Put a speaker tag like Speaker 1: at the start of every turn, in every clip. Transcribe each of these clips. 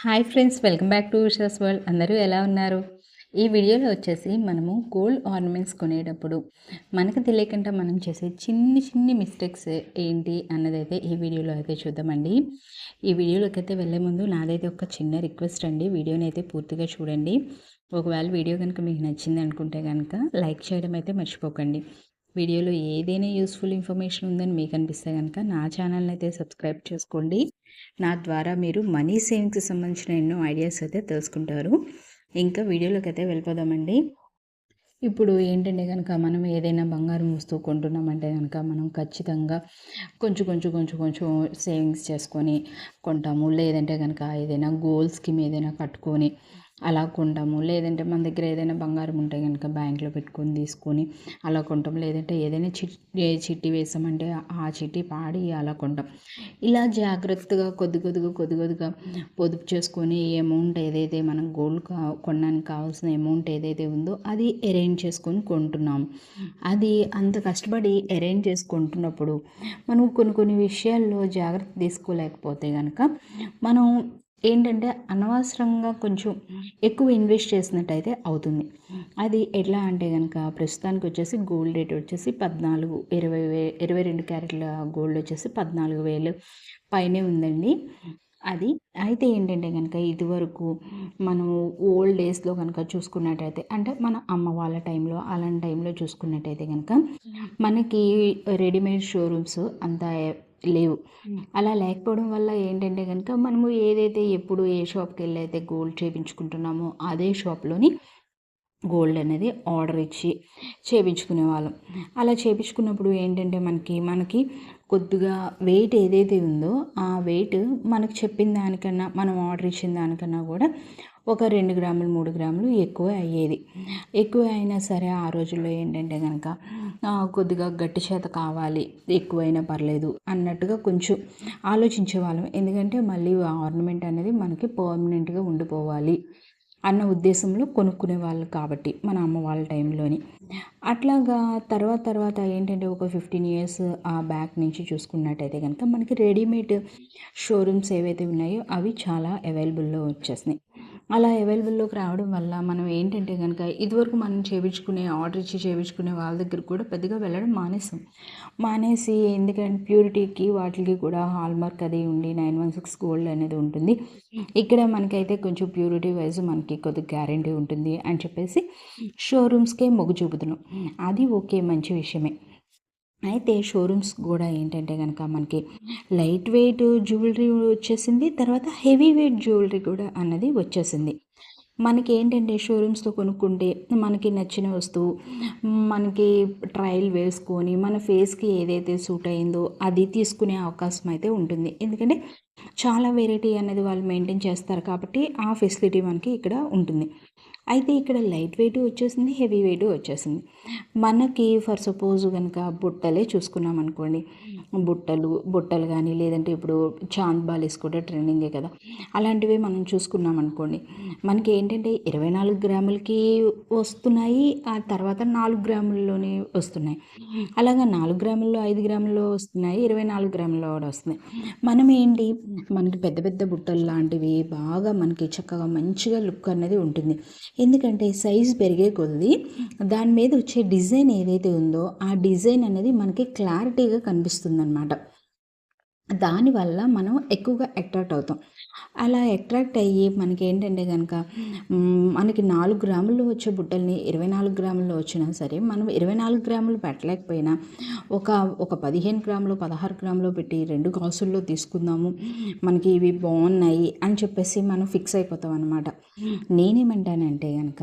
Speaker 1: Hi friends welcome back to Visha's world. అందరూ ఎలా ఉన్నారు? ఈ వీడియోలో వచ్చేసి మనము గోల్డ్ ఆర్నమెంట్స్ కొనేటప్పుడు మనకు తెలియకుండా మనం చేసే చిన్ని చిన్ని మిస్టేక్స్ ఏంటి అన్నదైతే ఈ వీడియోలో అయితే చూద్దామండి. ఈ వీడియోలోకి అయితే వెళ్ళే ముందు నాదైతే ఒక చిన్న రిక్వెస్ట్ అండి. వీడియోని అయితే పూర్తిగా చూడండి. ఒకవేళ వీడియో కనుక మీకు నచ్చింది అనుకుంటే కనుక లైక్ చేయడం అయితే మర్చిపోకండి. వీడియోలో ఏదైనా యూస్ఫుల్ ఇన్ఫర్మేషన్ ఉందని మీకు అనిపిస్తే కనుక నా ఛానల్ని అయితే సబ్స్క్రైబ్ చేసుకోండి. నా ద్వారా మీరు మనీ సేవింగ్స్కి సంబంధించిన ఎన్నో ఐడియాస్ అయితే తెలుసుకుంటారు. ఇంకా వీడియోలోకి అయితే వెళ్ళిపోదామండి. ఇప్పుడు ఏంటంటే కనుక మనం ఏదైనా బంగారం వస్తువు కొంటున్నామంటే కనుక మనం ఖచ్చితంగా కొంచెం కొంచెం కొంచెం కొంచెం సేవింగ్స్ చేసుకొని కొంటాము. లేదంటే కనుక ఏదైనా గోల్ స్కీమ్ ఏదైనా కట్టుకొని అలా కొంటాము. లేదంటే మన దగ్గర ఏదైనా బంగారం ఉంటే కనుక బ్యాంక్లో పెట్టుకొని తీసుకొని అలా కొంటాం. లేదంటే ఏదైనా చిట్టి చిట్టి వేసామంటే ఆ చిట్టి పాడి అలా కొంటాం. ఇలా జాగ్రత్తగా కొద్ది కొద్దిగా కొద్ది కొద్దిగా పొదుపు చేసుకొని అమౌంట్ ఏదైతే మనం గోల్డ్ కా కొనడానికి కావాల్సిన అమౌంట్ ఏదైతే ఉందో అది అరేంజ్ చేసుకొని కొంటున్నాం. అది అంత కష్టపడి అరేంజ్ చేసుకుంటున్నప్పుడు మనం కొన్ని కొన్ని విషయాల్లో జాగ్రత్త తీసుకోలేకపోతే కనుక మనం ఏంటంటే అనవసరంగా కొంచెం ఎక్కువ ఇన్వెస్ట్ చేసినట్టయితే అవుతుంది. అది ఎట్లా అంటే కనుక ప్రస్తుతానికి వచ్చేసి గోల్డ్ రేట్ వచ్చేసి పద్నాలుగు ఇరవై వే ఇరవై రెండు క్యారెట్ల గోల్డ్ వచ్చేసి పద్నాలుగు వేలు పైనే ఉందండి. అది అయితే ఏంటంటే కనుక ఇదివరకు మనం ఓల్డ్ డేస్లో కనుక చూసుకున్నట్టయితే అంటే మన అమ్మ వాళ్ళ టైంలో అలాంటి టైంలో చూసుకున్నట్టయితే కనుక మనకి రెడీమేడ్ షోరూమ్స్ అంత లేవు. అలా లేకపోవడం వల్ల ఏంటంటే కనుక మనము ఏదైతే ఎప్పుడు ఏ షాప్కి వెళ్ళి అయితే గోల్డ్ చేయించుకుంటున్నామో అదే షాప్లోని గోల్డ్ అనేది ఆర్డర్ ఇచ్చి చేయించుకునే వాళ్ళం. అలా చేయించుకున్నప్పుడు ఏంటంటే మనకి మనకి కొద్దిగా వెయిట్ ఏదైతే ఉందో ఆ వెయిట్ మనకు చెప్పిన దానికన్నా మనం ఆర్డర్ ఇచ్చిన దానికన్నా కూడా ఒక రెండు గ్రాములు మూడు గ్రాములు ఎక్కువ అయ్యేది. ఎక్కువ అయినా సరే ఆ రోజుల్లో ఏంటంటే కనుక కొద్దిగా గట్టి చేత కావాలి ఎక్కువైనా పర్లేదు అన్నట్టుగా కొంచెం ఆలోచించే వాళ్ళం ఎందుకంటే మళ్ళీ ఆర్నమెంట్ అనేది మనకి పర్మనెంట్గా ఉండిపోవాలి అన్న ఉద్దేశంలో కొనుక్కునే వాళ్ళు కాబట్టి మన అమ్మ వాళ్ళ టైంలోని. అట్లాగా తర్వాత తర్వాత ఏంటంటే ఒక ఫిఫ్టీన్ ఇయర్స్ ఆ బ్యాక్ నుంచి చూసుకున్నట్టయితే కనుక మనకి రెడీమేడ్ షోరూమ్స్ ఏవైతే ఉన్నాయో అవి చాలా అవైలబుల్లో వచ్చేసినాయి. అలా అవైలబుల్లోకి రావడం వల్ల మనం ఏంటంటే కనుక ఇదివరకు మనం చేయించుకునే ఆర్డర్ ఇచ్చి చేయించుకునే వాళ్ళ దగ్గర కూడా పెద్దగా వెళ్ళడం మానేసాం. మానేసి ఎందుకంటే ప్యూరిటీకి వాటికి కూడా హాల్మార్క్ అది ఉండి నైన్ వన్ సిక్స్ గోల్డ్ అనేది ఉంటుంది. ఇక్కడ మనకైతే కొంచెం ప్యూరిటీ వైజ్ మనకి కొద్దిగా గ్యారంటీ ఉంటుంది అని చెప్పేసి షోరూమ్స్కే మొగ్గు చూపుతున్నాం. అది ఓకే మంచి విషయమే. అయితే షోరూమ్స్ కూడా ఏంటంటే కనుక మనకి లైట్ వెయిట్ జ్యువెలరీ వచ్చేసింది తర్వాత హెవీ వెయిట్ జ్యువెలరీ కూడా అన్నది వచ్చేసింది. మనకి ఏంటంటే షోరూమ్స్లో కొనుక్కుంటే మనకి నచ్చిన వస్తువు మనకి ట్రయల్ వేసుకొని మన ఫేస్కి ఏదైతే సూట్ అయిందో అది తీసుకునే అవకాశం అయితే ఉంటుంది. ఎందుకంటే చాలా వెరైటీ అనేది వాళ్ళు మెయింటైన్ చేస్తారు కాబట్టి ఆ ఫెసిలిటీ మనకి ఇక్కడ ఉంటుంది. అయితే ఇక్కడ లైట్ వెయిట్ వచ్చేసింది హెవీ వెయిట్ వచ్చేసింది. మనకి ఫర్ సపోజ్ కనుక బుట్టలే చూసుకున్నాం అనుకోండి బుట్టలు బుట్టలు కానీ లేదంటే ఇప్పుడు చాంద్ బాలీస్ కూడా ట్రెండింగే కదా. అలాంటివి మనం చూసుకున్నాం అనుకోండి. మనకి ఏంటంటే ఇరవై నాలుగు గ్రాములకి వస్తున్నాయి ఆ తర్వాత నాలుగు గ్రాముల్లోనే వస్తున్నాయి. అలాగా నాలుగు గ్రాముల్లో ఐదు గ్రాముల్లో వస్తున్నాయి ఇరవై నాలుగు గ్రాముల్లో కూడా వస్తున్నాయి. మనం ఏంటి? మనకి పెద్ద పెద్ద బుట్టలు లాంటివి బాగా మనకి చక్కగా మంచిగా లుక్ అనేది ఉంటుంది. ఎందుకంటే సైజు పెరిగే కొద్దీ దాని మీద వచ్చే డిజైన్ ఏదైతే ఉందో ఆ డిజైన్ అనేది మనకి క్లారిటీగా కనిపిస్తుంది అనమాట దానివల్ల మనం ఎక్కువగా అట్రాక్ట్ అవుతాం. అలా అట్రాక్ట్ అయ్యి మనకి ఏంటంటే కనుక మనకి నాలుగు గ్రాముల్లో వచ్చే బుట్టల్ని ఇరవై నాలుగు గ్రాముల్లో వచ్చినా సరే మనం ఇరవై నాలుగు గ్రాములు పెట్టలేకపోయినా ఒక ఒక పదిహేను గ్రాములు పదహారు గ్రాములు పెట్టి రెండు కాసుల్లో తీసుకుందాము మనకి ఇవి బాగున్నాయి అని చెప్పేసి మనం ఫిక్స్ అయిపోతాం అనమాట నేనేమంటానంటే కనుక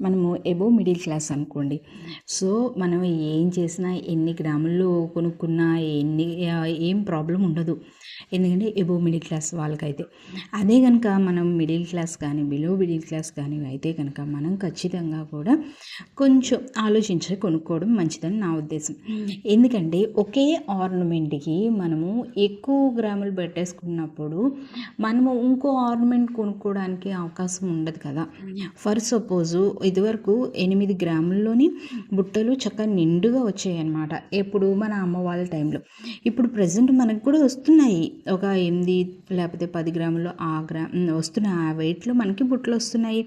Speaker 1: మనము ఎబో మిడిల్ క్లాస్ అనుకోండి. సో మనం ఏం చేసినా ఎన్ని గ్రాముల్లో కొనుక్కున్నా ఎన్ని ఏం ప్రాబ్లం ఉండదు. ఎందుకంటే ఎబో మిడిల్ క్లాస్ వాళ్ళకైతే. అదే కనుక మనం మిడిల్ క్లాస్ కానీ బిలో మిడిల్ క్లాస్ కానీ అయితే కనుక మనం ఖచ్చితంగా కూడా కొంచెం ఆలోచించి కొనుక్కోవడం మంచిదని నా ఉద్దేశం. ఎందుకంటే ఒకే ఆర్నమెంట్కి మనము ఎక్కువ గ్రాములు పెట్టేసుకున్నప్పుడు మనము ఇంకో ఆర్నమెంట్ కొనుక్కోవడానికి అవకాశం ఉండదు కదా. ఫర్ సపోజు ఇదివరకు ఎనిమిది గ్రాముల్లోని బుట్టలు చక్కగా నిండుగా వచ్చాయి అనమాట ఎప్పుడు? మన అమ్మ వాళ్ళ టైంలో ఇప్పుడు ప్రజెంట్ మనకు కూడా వస్తున్నాయి. ఒక ఎనిమిది లేకపోతే పది గ్రాములు ఆ గ్రా వస్తున్నాయి ఆ వెయిట్లో మనకి బుట్టలు వస్తున్నాయి.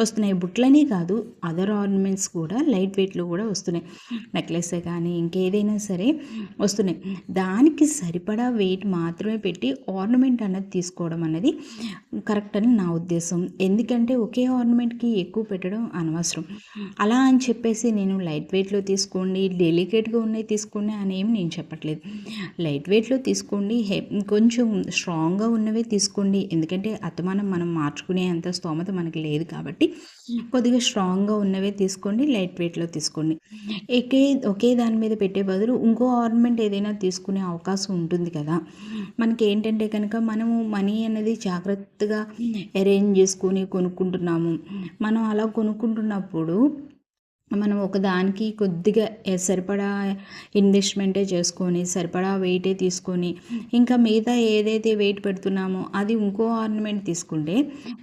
Speaker 1: వస్తున్నాయి. బుట్లని కాదు అదర్ ఆర్నమెంట్స్ కూడా లైట్ వెయిట్లో కూడా వస్తున్నాయి. నెక్లెస్ కానీ ఇంకేదైనా సరే వస్తున్నాయి. దానికి సరిపడా వెయిట్ మాత్రమే పెట్టి ఆర్నమెంట్ అన్నది తీసుకోవడం అనేది కరెక్ట్ అని నా ఉద్దేశం. ఎందుకంటే ఒకే ఆర్నమెంట్కి ఎక్కువ పెట్టడం అనవసరం. అలా అని చెప్పేసి నేను లైట్ వెయిట్లో తీసుకోండి డెలికేట్గా ఉన్నాయి తీసుకోండి అని ఏమి నేను చెప్పట్లేదు. లైట్ వెయిట్లో తీసుకోండి హె కొంచెం స్ట్రాంగ్గా ఉన్నవే తీసుకోండి. ఎందుకంటే అతమానం మనం మార్చుకునే అంత స్తోమత మనకి లేదు కాబట్టి కొద్దిగా స్ట్రాంగ్గా ఉన్నవే తీసుకోండి. లైట్ వెయిట్లో తీసుకోండి. ఒకే ఒకే దాని మీద పెట్టే బదులు ఇంకో ఆర్నమెంట్ ఏదైనా తీసుకునే అవకాశం ఉంటుంది కదా. మనకి ఏంటంటే కనుక మనము మనీ అనేది జాగ్రత్తగా అరేంజ్ చేసుకొని కొనుక్కుంటున్నాము. మనం అలా కొనుక్కుంటున్నప్పుడు మనం ఒకదానికి కొద్దిగా సరిపడా ఇన్వెస్ట్మెంటే చేసుకొని సరిపడా వెయిటే తీసుకొని ఇంకా మిగతా ఏదైతే వెయిట్ పెడుతున్నామో అది ఇంకో ఆర్నమెంట్ తీసుకుంటే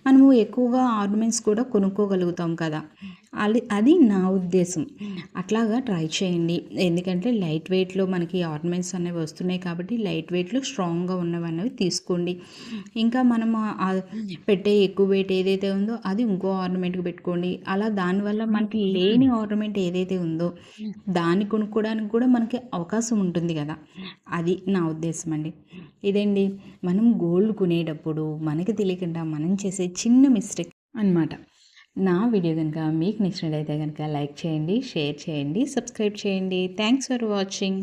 Speaker 1: మనము ఎక్కువగా ఆర్నమెంట్స్ కూడా కొనుక్కోగలుగుతాం కదా. అది అది నా ఉద్దేశం. అట్లాగా ట్రై చేయండి. ఎందుకంటే లైట్ వెయిట్లో మనకి ఆర్నమెంట్స్ అనేవి వస్తున్నాయి కాబట్టి లైట్ వెయిట్లో స్ట్రాంగ్గా ఉన్నవి అనేవి తీసుకోండి. ఇంకా మనం పెట్టే ఎక్కువ వెయిట్ ఏదైతే ఉందో అది ఇంకో ఆర్నమెంట్కి పెట్టుకోండి. అలా దానివల్ల మనకి లేని ఆర్నమెంట్ ఏదైతే ఉందో దాన్ని కొనుక్కోవడానికి కూడా మనకి అవకాశం ఉంటుంది కదా. అది నా ఉద్దేశం అండి. ఇదండి మనం గోల్డ్ కొనేటప్పుడు మనకి తెలియకుండా మనం చేసే చిన్న మిస్టేక్ అనమాట నా వీడియో కనుక మీకు నచ్చినట్లయితే కనుక లైక్ చేయండి షేర్ చేయండి సబ్స్క్రైబ్ చేయండి. Thanks for watching.